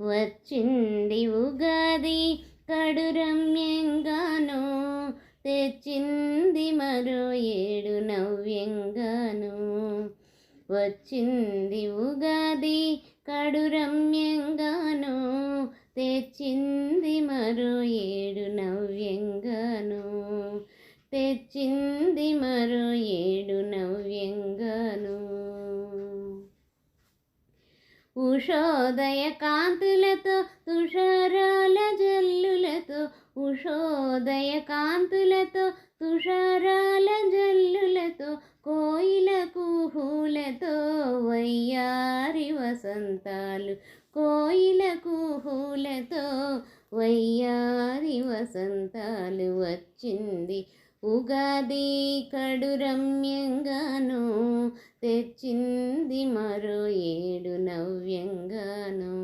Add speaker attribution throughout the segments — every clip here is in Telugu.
Speaker 1: వచ్చింది ఉగాది కడు రమ్యంగాను తెచ్చింది మరో ఏడు నవ్యంగాను. వచ్చింది ఉగాది కడు రమ్యంగాను తెచ్చింది మరో ఏడు నవ్యంగాను. తెచ్చింది ఉషోదయ కాంతులతో తుషారాల జల్లులతో ఉషోదయ కాంతులతో తుషారాల జల్లులతో కోయిల కుహులతో వయ్యారి వసంతాలు కోయిల కుహులతో వయ్యారి వసంతాలు వచ్చింది. ఉగాది కడు రమ్యంగాను తెచ్చింది మరో ఏడు నవ్యంగాను.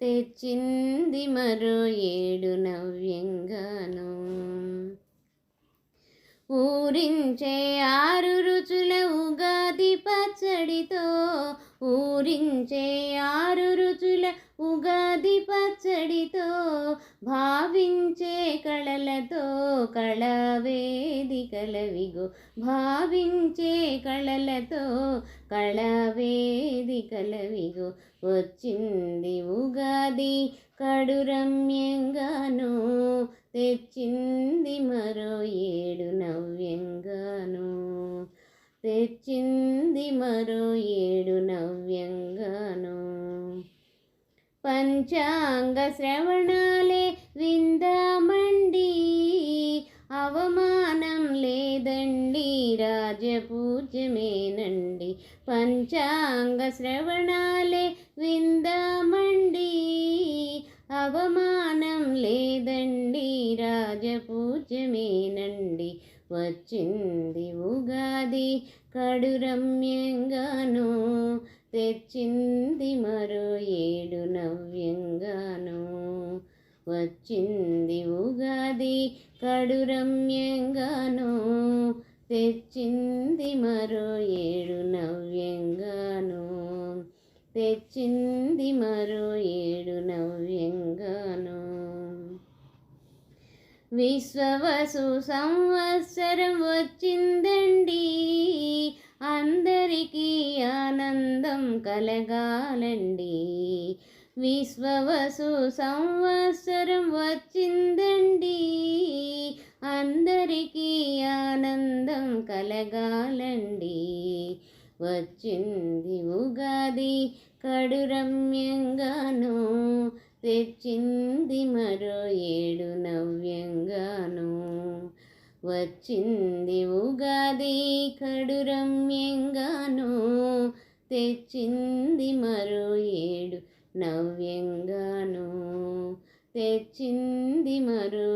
Speaker 1: తెచ్చింది మరో ఏడు నవ్యంగాను. ఊరించే ఆరు రుచుల ఉగాది పచ్చడితో పూరించే ఆరు రుచుల ఉగాది పచ్చడితో భావించే కళలతో కళవేదికలవిగో. భావించే కళలతో కళవేదికలవిగో. వచ్చింది ఉగాది కడురమ్యంగాను తెచ్చింది మరో ఏ తెచ్చింది మరో ఏడు నవ్యంగాను. పంచాంగ శ్రవణాలే విందామండి అవమానం లేదండి రాజపూజ్యమేనండి. పంచాంగ శ్రవణాలే విందామండి అవమానం లేదండి రాజపూజ్యమేనండి. వచ్చింది ఉగాది కడు రమ్యంగాను తెచ్చింది మరో ఏడు నవ్యంగాను. వచ్చింది ఉగాది కడు రమ్యంగాను తెచ్చింది మరో ఏడు నవ్యంగాను. తెచ్చింది మరో విశ్వవసు సంవత్సరం వచ్చిందండి. అందరికీ ఆనందం కలగాలండి. విశ్వవసు సంవత్సరం వచ్చిందండి. అందరికీ ఆనందం కలగాలండి. వచ్చింది ఉగాది కడు రమ్యంగాను తెచ్చింది మరో ఏడు నవ్వు వచ్చింది ఉగాది కడు రమ్యంగాను తెచ్చింది మరో ఏడు నవ్యంగాను తెచ్చింది మరో